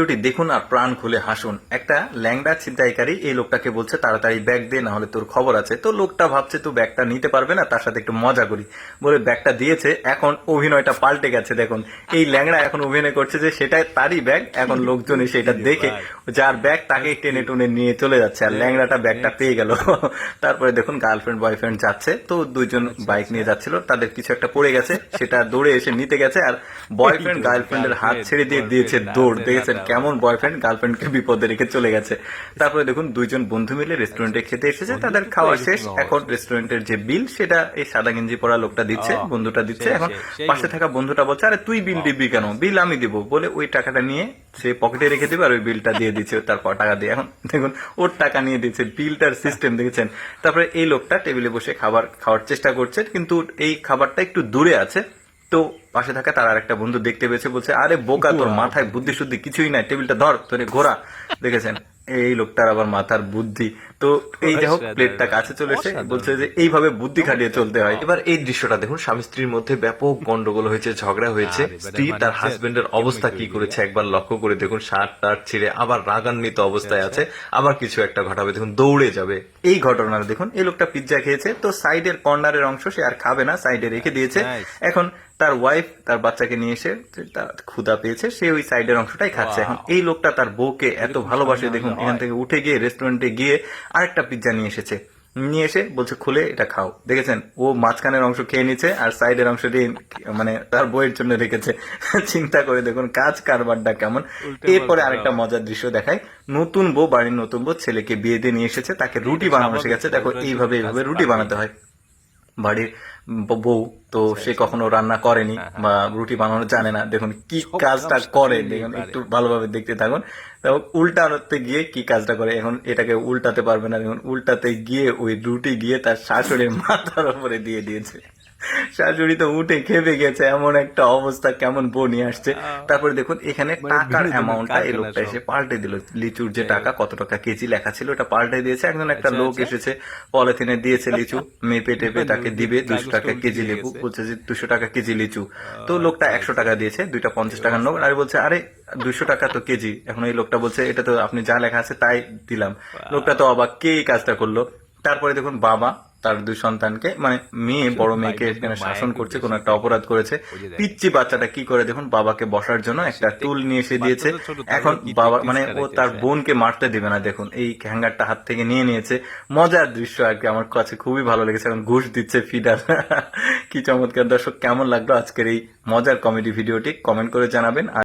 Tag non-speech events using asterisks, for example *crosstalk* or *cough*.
ভিডিওটি দেখুন আর প্রাণ খুলে হাসুন। একটা ল্যাংড়া ছিনতাইকারী এই লোকটাকে বলছে তাড়াতাড়ি ব্যাগ দে না হলে তোর খবর আছে। তো লোকটা ভাবছে তো ব্যাগটা নিতে পারবে না তার সাথে একটু মজা করি। বলে ব্যাগটা দিয়েছে এখন অভিনয়টা পাল্টে গেছে দেখুন। এই ল্যাংড়া এখন অভিনয় করছে যে সেটাই তারই ব্যাগ এখন লোকজন এসে এটা দেখে যার ব্যাগ তাকে টেনে টুনে নিয়ে চলে যাচ্ছে আর ল্যাংড়াটা ব্যাগটা পেয়ে গেল। তারপরে দেখুন গার্লফ্রেন্ড বয়ফ্রেন্ড যাচ্ছে তো দুইজন বাইক নিয়ে যাচ্ছিল তাদের কিছু একটা পড়ে গেছে সেটা দৌড়ে এসে নিতে গেছে আর বয়ফ্রেন্ড গার্লফ্রেন্ডের হাত ছেড়ে দিয়ে দিয়েছে দৌড় দেখেছেন কেমন বয়ফ্রেন্ড গার্লফ্রেন্ডকে বিপদে রেখে চলে গেছে। তারপরে দেখুন দুইজন বন্ধু মিলে রেস্টুরেন্টে খেতে এসেছে তাদের খাওয়া শেষ। এখন রেস্টুরেন্টের যে বিল সেটা এই সাদা গেঞ্জি পরা লোকটা দিচ্ছে বন্ধুটা দিচ্ছে। এখন পাশে থাকা বন্ধুটা বলছে আরে তুই বিল দিবি কেন? বিল আমি দিব। বলে ওই টাকাটা নিয়ে সে পকেটে রেখে দিবে আর ওই বিলটা দিয়ে দিচ্ছে তারপর টাকা দিয়ে। এখন দেখুন ওর টাকা নিয়ে দিচ্ছে বিলটার সিস্টেম দেখেছেন? তারপরে এই লোকটা টেবিলে বসে খাবার খাওয়ার চেষ্টা করছে কিন্তু এই খাবারটা একটু দূরে আছে। তো পাশে থাকা তার আরেকটা বন্ধু দেখতে পেয়েছে বলছে আরে বোকা তোর মাথায় বুদ্ধি শুদ্ধি কিছুই নাই। টেবিলটা ধর তোরে ঘোরা দেখেছেন এই লোকটার আবার মাথার বুদ্ধি। তো এই যাই হোক প্লেটটা কাছে চলে এসে বলছে যে এইভাবে বুদ্ধি খাটিয়ে চলতে হয়। এবার এই দৃশ্যটা দেখুন স্বামী স্ত্রীর মধ্যে ব্যাপক গন্ডগোল হয়েছে ঝগড়া হয়েছে। স্ত্রী মানে তার হাজবেন্ডের অবস্থা কি করেছে একবার লক্ষ্য করে দেখুন শার্ট টার্ট ছিঁড়ে আবার রাগান্বিত অবস্থায় আছে। আবার কিছু একটা ঘটাবে দেখুন দৌড়ে যাবে। এই ঘটনাটা দেখুন এই লোকটা পিৎজা খেয়েছে তো সাইডের কর্নারের অংশ সে আর খাবে না সাইডে রেখে দিয়েছে। এখন তার ওয়াইফ তার বাচ্চাকে নিয়ে এসে তার ক্ষুধা পেয়েছে সে ওই সাইডের অংশটাই খাচ্ছে। এখন এই লোকটা তার বউকে এত ভালোবাসে দেখুন এখান থেকে উঠে গিয়ে রেস্টুরেন্টে গিয়ে আরেকটা পিৎজা নিয়ে এসেছে। নিয়ে এসে বলছে খুলে এটা খাও। দেখেছেন? ও মাঝখানের অংশ খেয়ে নিচ্ছে আর সাইডের অংশটি মানে তার বইয়ের জন্য রেখেছে। চিন্তা করে দেখুন কাজ কারবারটা কেমন। এরপরে আরেকটা মজার দৃশ্য দেখায় নতুন বউ বাড়ির নতুন বউ ছেলেকে বিয়ে দিয়ে নিয়ে এসেছে। তাকে রুটি বানানো শিখেছে দেখো এইভাবে এইভাবে রুটি বানাতে হয়। বাড়ির বউ তো সে কখনো রান্না করেনি বা রুটি বানানো জানে না। দেখুন কি কাজটা করে দেখুন একটু ভালোভাবে দেখতে থাকুন। উল্টাতে গিয়ে কি কাজটা করে? এখন এটাকে উল্টাতে পারবে না। দেখুন উল্টাতে গিয়ে ওই রুটি গিয়ে তার শাশুড়ির *laughs* মাথার উপরে দিয়ে দিয়েছে। শাশুড়ি তো উঠে খেপে গেছে এমন একটা অবস্থা কেমন বউ নিয়ে আসছে। তারপরে দেখুন এখানে মানে টাকার অ্যামাউন্টটা এই লোকটা এসে পাল্টে দিল। লিচুর যে টাকা কত টাকা কেজি লেখা ছিল ওটা পাল্টে দিয়েছে। একজন একটা আচ্ছা, লোক আচ্ছা। এসেছে পলিথিনে দিয়েছে লিচু মেপে টেপে *laughs* তাকে দিবে দুশো টাকা কেজি লেবু বলছে যে দুশো টাকা কেজি লিচু। তো লোকটা একশো টাকা দিয়েছে দুইটা পঞ্চাশ টাকার নোট আর বলছে আরে দুশো টাকা তো কেজি। এখন এই লোকটা বলছে এটা তো আপনি যা লেখা আছে তাই দিলাম। লোকটা তো অবাক কে এই কাজটা করল? তারপরে দেখুন বাবা তার দুই সন্তানকে মানে মেয়ে বড় মেয়েকে এখানে শাসন করছে কোনো একটা অপরাধ করেছে। পিচ্ছি বাচ্চাটা কি করে দেখুন বাবাকে বসার জন্য একটা টুল নিয়ে এসে দিয়েছে। এখন বাবা মানে ও তার বোনকে মারতে দিবে না দেখুন। এই হ্যাঙ্গারটা হাত থেকে নিয়ে নিয়েছে। মজার দৃশ্য আর কি আমার কাছে খুবই ভালো লেগেছে। এখন ঘুষ দিচ্ছে ফিডার *laughs* কি চমৎকার। দর্শক কেমন লাগল আজকের এই মজার কমেডি ভিডিওটি কমেন্ট করে জানাবেন। আর